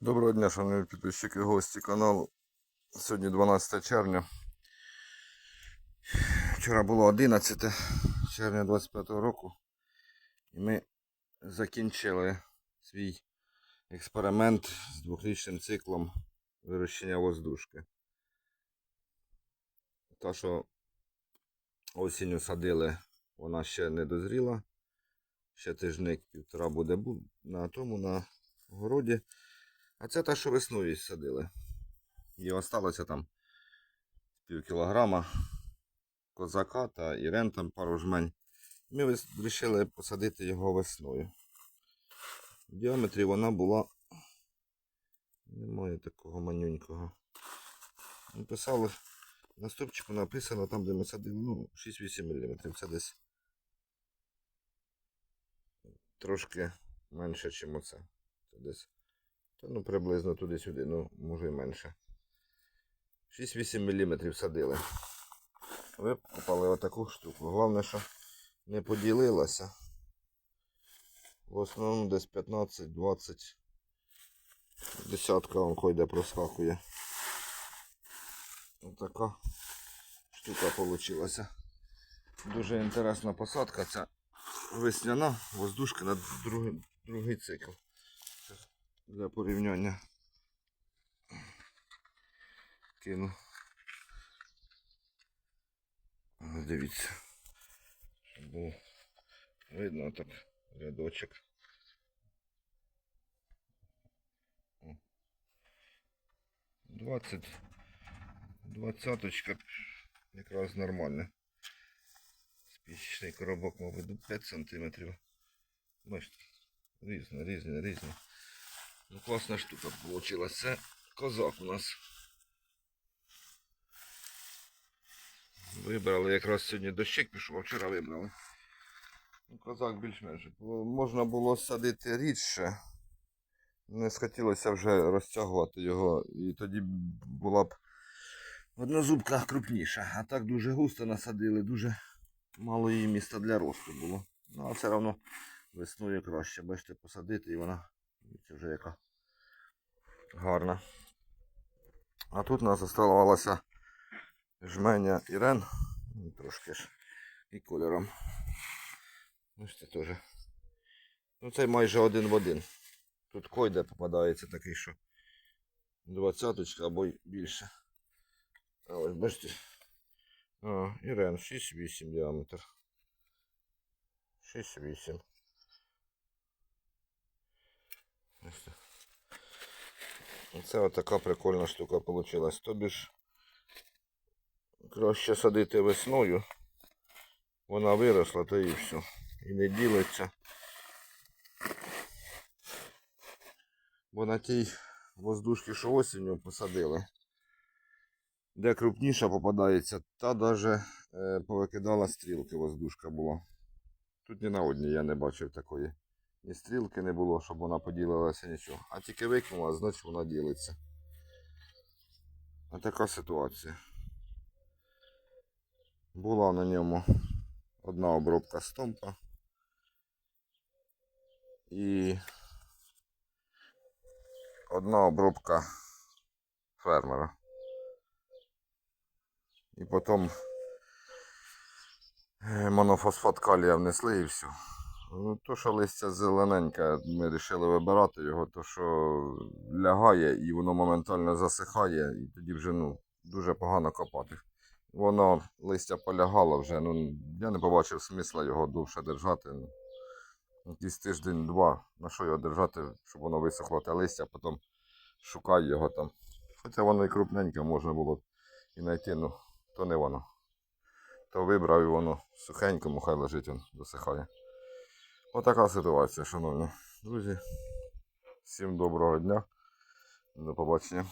Доброго дня, шановні підписчики, гості каналу. Сьогодні 12 червня. Вчора було 11 червня 25 року. І ми закінчили свій експеримент з двохрічним циклом вирощення воздушки. Та, що осінню садили, вона ще не дозріла. Ще тижник півтора буде на тому на городі. А це те, що весною садили. І осталося там пів кілограма козака та ірен там пару жмень. Ми вирішили посадити його весною. В діаметрі вона була. Немає такого манюнького. Написали. На стопчику написано там, де ми садили, ну, 6-8 мм. Це десь трошки менше, ніж оце. Це десь та ну приблизно туди-сюди, ну може і менше. 6-8 мм садили. Ви попали отаку штуку. Головне, що не поділилася. В основному десь 15-20 десятка он койде проскакує. Отака штука получилася. Дуже інтересна посадка. Це весняна воздушка на другий, другий цикл для порівняння. Кину. Дивіться. Було видно так рядочок. 20 двадцяточка якраз нормальна. Спічечний коробок, мабуть, 5 сантиметрів. Бачите, різні, різні, різні. Ну, класна штука вийшла. Це козак у нас. Вибрали якраз сьогодні дощик пішов, а вчора вибрали. Ну, козак більш-менш. Можна було садити рідше. Не схотілося вже розтягувати його. І тоді була б однозубка крупніша. А так дуже густо насадили, дуже мало її міста для росту було. Ну, а все одно весною краще. Бачите, посадити і вона це вже яка гарна. А тут у нас залишилося жменя Ірен. Ну, Трошки ж і кольором. Бачите, теж. Ну це майже один в один. Тут койде попадається такий, що двадцяточка або більше. А ось бачите. А, Ірен 6-8 діаметр. 6-8. Ось так. Оце отака прикольна штука вийшла. Тобі ж краще садити весною. Вона виросла, то і все. І не ділиться. Бо на тій воздушці, що осінню посадили, де крупніша попадається, та навіть е, повикидала стрілки воздушка була. Тут ні на одній я не бачив такої. Ні стрілки не було, щоб вона поділилася нічого. А тільки викинула, значить вона ділиться. А така ситуація. Була на ньому одна обробка стомпа. І одна обробка фермера. І потім е, монофосфат калія внесли і все. Ну, то, що листя зелененьке, ми вирішили вибирати його, то що лягає і воно моментально засихає, і тоді вже ну, дуже погано копати. Воно листя полягало вже, ну я не побачив смисла його довше держати. Ну, якийсь тиждень-два, на що його держати, щоб воно висохло те листя, а потім шукай його там. Хоча воно і крупненьке можна було і знайти, ну то не воно. То вибрав і воно сухенькому, хай лежить, він досихає. Отака ситуація, шановні друзі. Всім доброго дня. До побачення.